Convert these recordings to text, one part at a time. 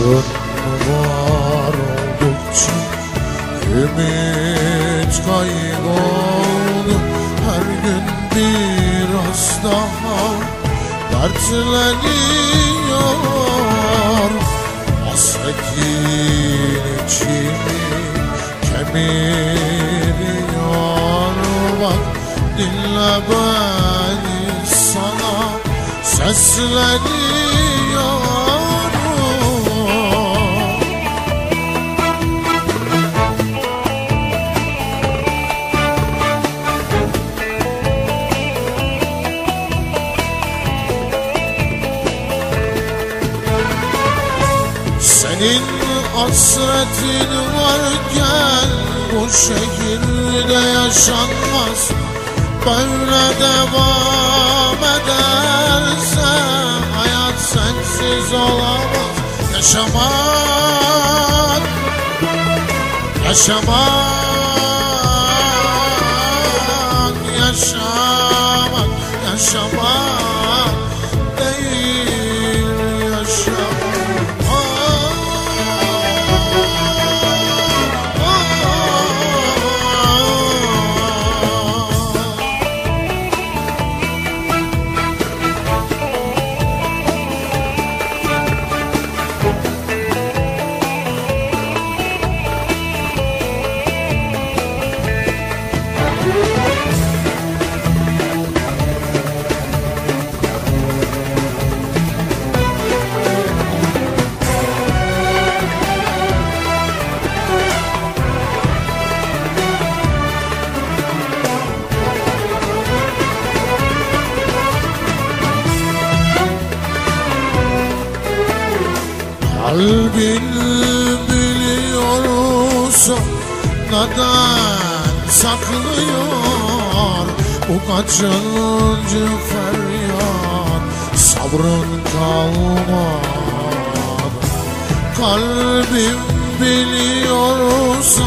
Aşkın var oldukça Ümit kayboldu Her gün biraz daha Dertleniyor. Hasretin içimi Kemiriyor. Bak dinle beni sana Sesleniyorum Senin hasretin varken bu şehirde yaşanmaz. Böyle devam ederse hayat sensiz olamaz. Yaşamak, yaşamak, Kalbin biliyorsa neden saklıyor? Bu kaçıncı feryat sabrın kalmadı Kalbim biliyorsa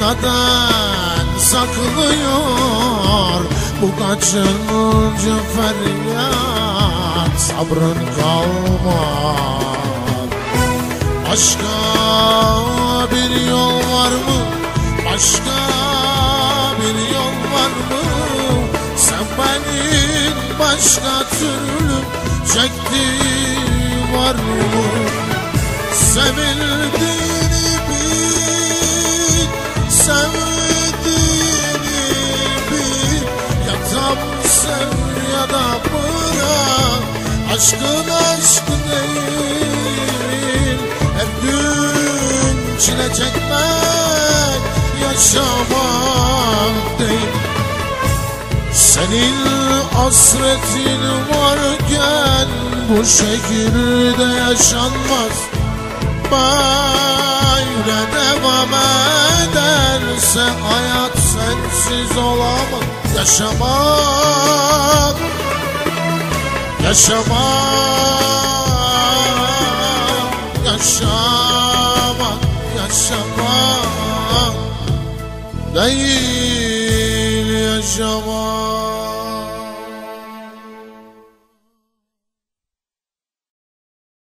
neden saklıyor? Bu kaçıncı feryat sabrın kalmadı Başka bir yol var mı? Başka bir yol var mı? Sen benim başka türlü çektiğim var mı? Sevildiğini bil, sevdiğini bil Ya tam sev ya da bırak Aşkın aşk değil çile çekmek Yaşamak değil. Senin hasretin varken bu şehirde yaşanmaz. Böyle devam ederse hayat sensiz olamaz. Yaşamak, yaşamak, yaşamak, yaşamak Değil yaşamak